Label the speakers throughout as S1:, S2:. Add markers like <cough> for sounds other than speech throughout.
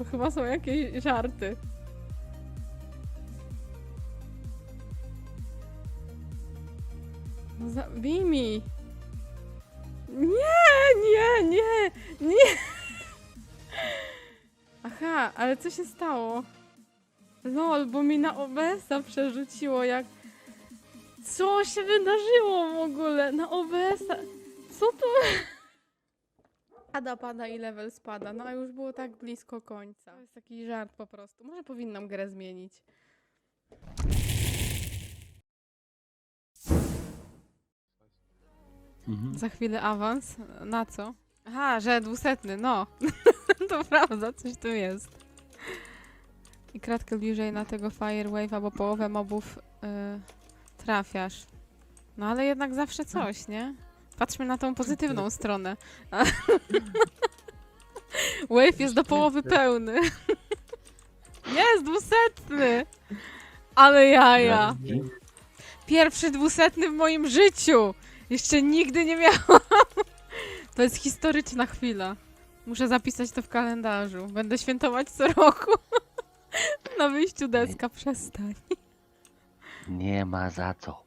S1: To chyba są jakieś żarty. No zabij mi. Nie, nie, nie, nie. Aha, ale co się stało? Lol, bo mi na OBS-a przerzuciło jak... Co się wydarzyło w ogóle na OBS-a? Co to? Pada, pada i level spada. No a już było tak blisko końca. To jest taki żart po prostu. Może powinnam grę zmienić.
S2: Mhm.
S1: Za chwilę awans. Na co? Aha, że dwusetny, no. <laughs> to prawda, coś tu jest. I kratkę bliżej na tego Fire Wave'a, bo połowę mobów y, trafiasz. No ale jednak zawsze coś, nie? Patrzmy na tą pozytywną stronę. <laughs> Wave jest do połowy pełny. <laughs> jest dwusetny! Ale jaja! Pierwszy dwusetny w moim życiu! Jeszcze nigdy nie miałam. <laughs> To jest historyczna chwila. Muszę zapisać to w kalendarzu. Będę świętować co roku. Na wyjściu deska, przestań.
S2: Nie ma za co.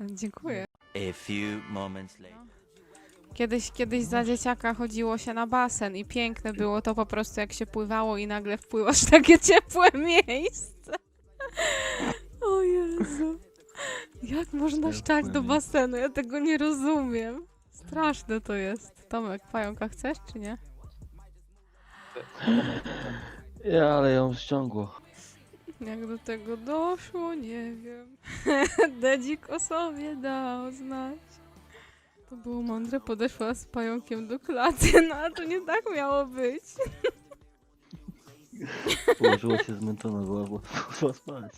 S1: Dziękuję.
S3: A few moments later.
S1: Kiedyś, kiedyś za dzieciaka chodziło się na basen i piękne było to po prostu jak się pływało i nagle wpływasz w takie ciepłe miejsce. O Jezu. Jak można szczać do basenu? Ja tego nie rozumiem. Straszne to jest. Tomek, pająka chcesz czy nie?
S2: Ja, ale ją ściągło.
S1: Jak do tego doszło, nie wiem. <laughs> Dedzik o sobie dał znać. To było mądre, podeszła z pająkiem do klaty, <laughs> no ale to nie tak miało być. <laughs>
S2: Położyła się zmęczona, była, była, <laughs> była spać.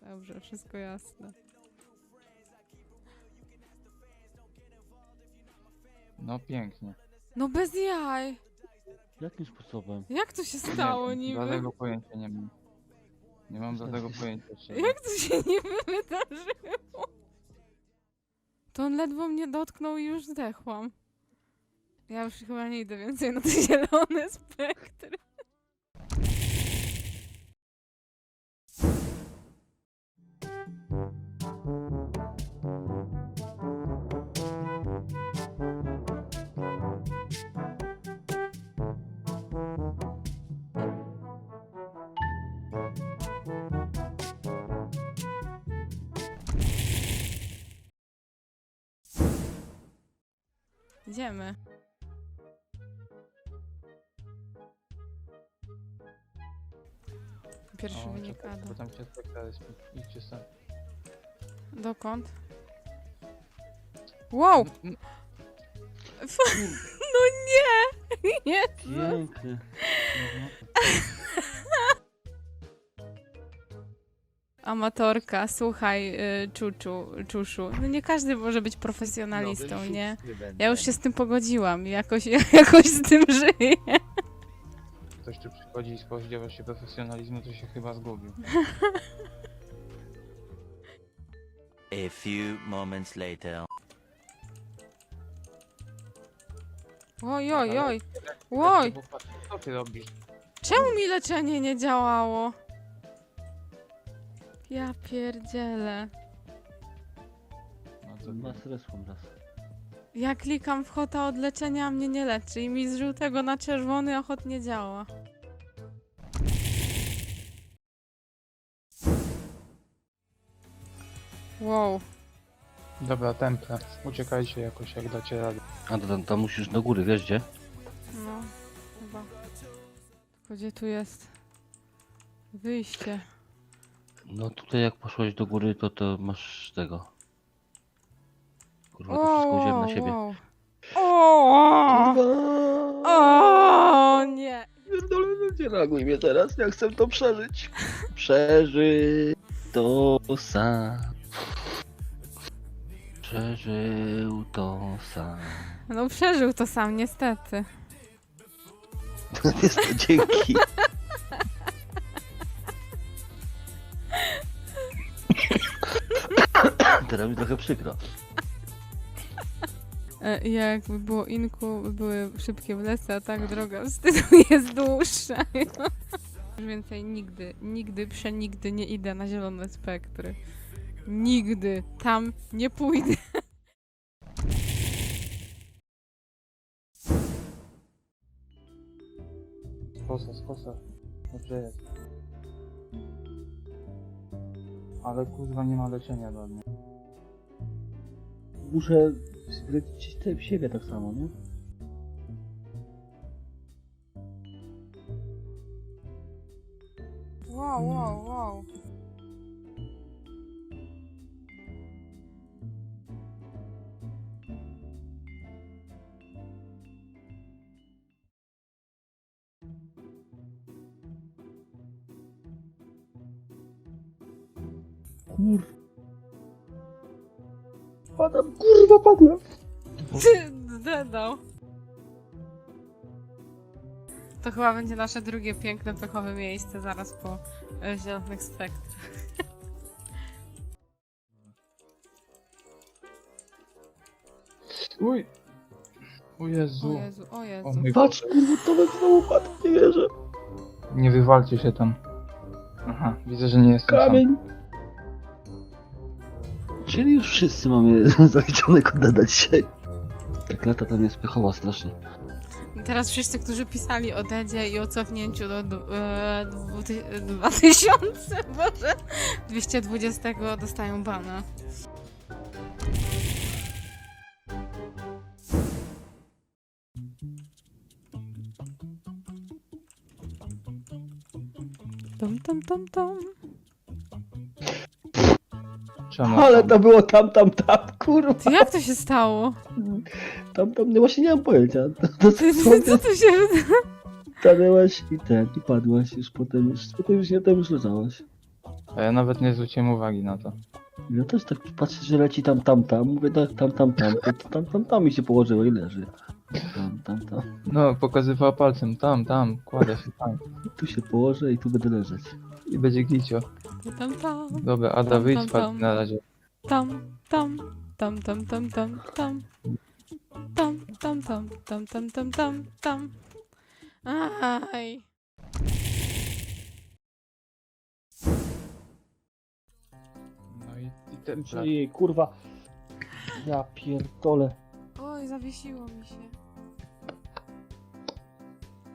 S1: Dobrze, wszystko jasne.
S4: No pięknie.
S1: No bez jaj!
S2: Jakim sposobem?
S1: Jak to się stało
S4: nie,
S1: niby?
S4: Żadnego pojęcia nie mam. Nie mam żadnego pojęcia. czego. <laughs>
S1: Jak to się niby wydarzyło? To on ledwo mnie dotknął i już zdechłam. Ja już chyba nie idę więcej na te zielone spektry. Idziemy. Pierwszy
S4: O,
S1: wynik
S4: czekaj,
S1: Ada.
S4: bo tam się spotkaliśmy. Idźcie sobie.
S1: Dokąd? Wow!
S4: Mm,
S1: F- <laughs> No nie! <laughs> Jezu!
S2: Piękny. <laughs>
S1: Amatorka, słuchaj, y, czuczu, czuszu. No nie każdy może być profesjonalistą, nie? Ja już się z tym pogodziłam i jakoś, <laughs> jakoś z tym żyję.
S4: Ktoś tu przychodzi i spodziewa się profesjonalizmu, to się chyba zgubił.
S3: A few moments later.
S1: Oj, oj, oj. Oj,
S4: Co ty robisz?
S1: czemu mi leczenie nie działało? Ja pierdzielę.
S4: No, co
S2: Ma
S4: ty?
S2: stresłam raz.
S1: Ja klikam w hota od leczenia, a mnie nie leczy i mi z żółtego na czerwony ochot nie działa. Wow.
S4: Dobra, temple. Uciekajcie jakoś, jak dacie radę.
S2: A to tam, tam musisz do góry, wiesz gdzie?
S1: No, chyba. Tylko gdzie tu jest wyjście?
S2: No tutaj jak poszłaś do góry, to to masz tego. Kurwa, to wszystko wziąłem na siebie.
S1: wow. O, o, nie.
S2: Pierdolę, nie reaguj mnie teraz, ja chcę to przeżyć. Przeżyć to sam. Przeżył to sam.
S1: No przeżył to sam, niestety. <laughs>
S2: Jest to dzięki. Teraz mi trochę przykro.
S1: E, Jakby było inku, były szybkie wlesy, a tak droga wstydu jest dłuższa. Już więcej nigdy, nigdy, przenigdy nie idę na zielone spektry. Nigdy tam nie pójdę.
S4: Skosa, skosa. Dobrze jest. Ale kurwa nie ma leczenia dla mnie.
S2: Muszę wlecieć w siebie tak samo, nie?
S1: Wow, wow, wow.
S2: Kur... Padam, kurwa, padłem!
S1: Ty zdedał. To chyba będzie nasze drugie piękne, pechowe miejsce zaraz po e, zielonych spektrach.
S4: Uj! O
S1: O
S4: Jezu.
S1: Jezu, o
S4: O
S1: Jezu.
S4: mój
S2: Patrz, kurwa, Tomek znowu padł, nie wierzę.
S4: Nie wywalcie się tam. Aha, widzę, że nie jestem
S2: Kamień! Czyli już wszyscy mamy <laughs> zaliczonego dada dzisiaj. Tak lata tam jest pechowa strasznie.
S1: Teraz wszyscy, którzy pisali o Dedzie i o cofnięciu do e, dwuty- 2000, <laughs> Boże, 220 dostają bana. Tom, tom, tom, tom.
S4: Czemu?
S2: Ale
S4: tam?
S2: to było tam, tam, tam, kurwa.
S1: Ty jak to się stało?
S2: Tam, tam, no właśnie nie mam pojęcia. <laughs> To, to,
S1: Ty,
S2: to,
S1: ty, co tu się...
S2: stanęłaś i ten, i padłaś już potem, już, potem już nie, tam już leżałaś.
S4: A ja nawet nie zwróciłem uwagi na to.
S2: Ja też tak patrzę, że leci tam, tam, tam, mówię tak, tam, tam, tam, to, to tam, tam, tam i się położyło i leży. Tam, tam, tam.
S4: No, pokazywała palcem, tam, tam, kładę się tam.
S2: Tu się położę i tu będę leżeć.
S4: I będzie gicio.
S1: Tam, tam,
S4: Dobra, Ada,
S1: Tam,
S4: wyjdź
S1: tam,
S4: spać
S1: tam.
S4: na razie.
S1: tam, tam, tam, tam, tam, tam, tam. Tam, tam, tam, tam, tam, tam, tam, tam. Aj.
S4: No i, i ten
S2: Czyli kurwa. Ja pierdolę.
S1: Oj, zawiesiło mi się.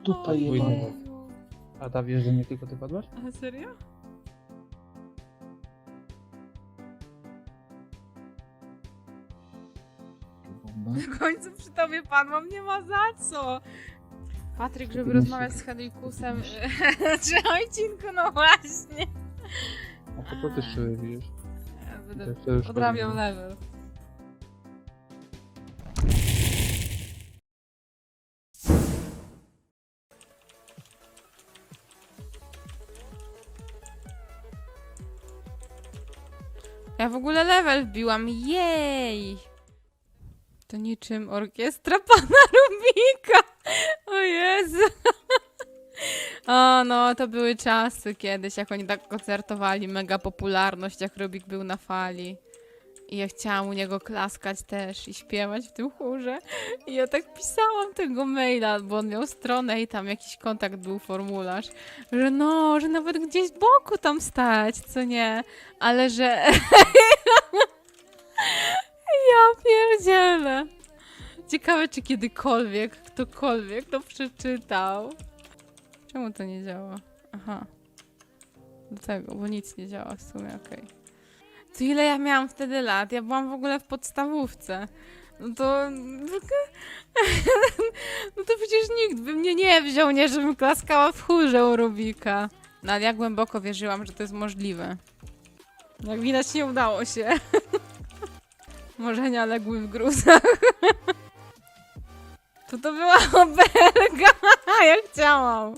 S2: Tutaj
S1: Oj,
S2: jebane.
S4: Ada, wiesz, że nie tylko ty padłaś?
S1: Ale serio? W końcu przy tobie padłam, nie ma za co. Patryk, żeby rozmawiać z Helikusem. Czy <laughs> ojcinku, no właśnie.
S4: A to po ty szczury widzisz.
S1: Będę
S4: powinno.
S1: level. Ja w ogóle level wbiłam, jej! To niczym orkiestra <laughs> pana Rubika! O Jezu! O, no, to były czasy kiedyś, jak oni tak koncertowali, mega popularność, jak Rubik był na fali. I ja chciałam u niego klaskać też i śpiewać w tym chórze. I ja tak pisałam tego maila, bo on miał stronę i tam jakiś kontakt był, formularz, że no, że nawet gdzieś z boku tam stać, co nie, ale że... <laughs> ja pierdzielę. Ciekawe, czy kiedykolwiek ktokolwiek to przeczytał. Czemu to nie działa? Aha. Do tego, bo nic nie działa w sumie, okej. To ile ja miałam wtedy lat? Ja byłam w ogóle w podstawówce. No to... <laughs> No to przecież nikt by mnie nie wziął, nie, żebym klaskała w chórze u Rubika. No ale ja głęboko wierzyłam, że to jest możliwe. Jak widać nie udało się. <laughs> Marzenia legły w gruzach. <laughs> To to była obelga, ja chciałam.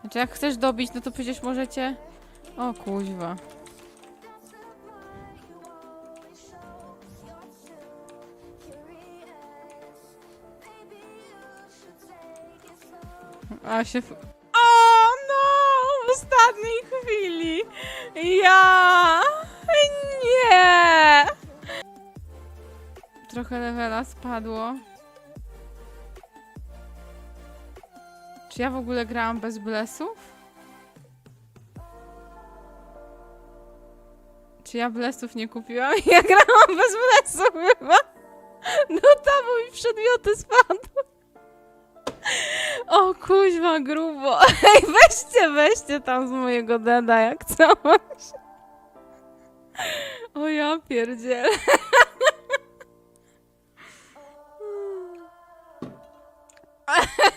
S1: Znaczy jak chcesz dobić, no to przecież możecie... O kuźwa. A się... f- O no! W ostatniej chwili! Ja! Nie! trochę levela spadło. Czy ja w ogóle grałam bez blesów? Czy ja blesów nie kupiłam? <laughs> Ja grałam bez blesów chyba. No bo mi przedmioty spadły. Kuźwa, grubo. <laughs> Ej, weźcie, weźcie tam z mojego deda jak coś. O ja pierdzielę. <laughs>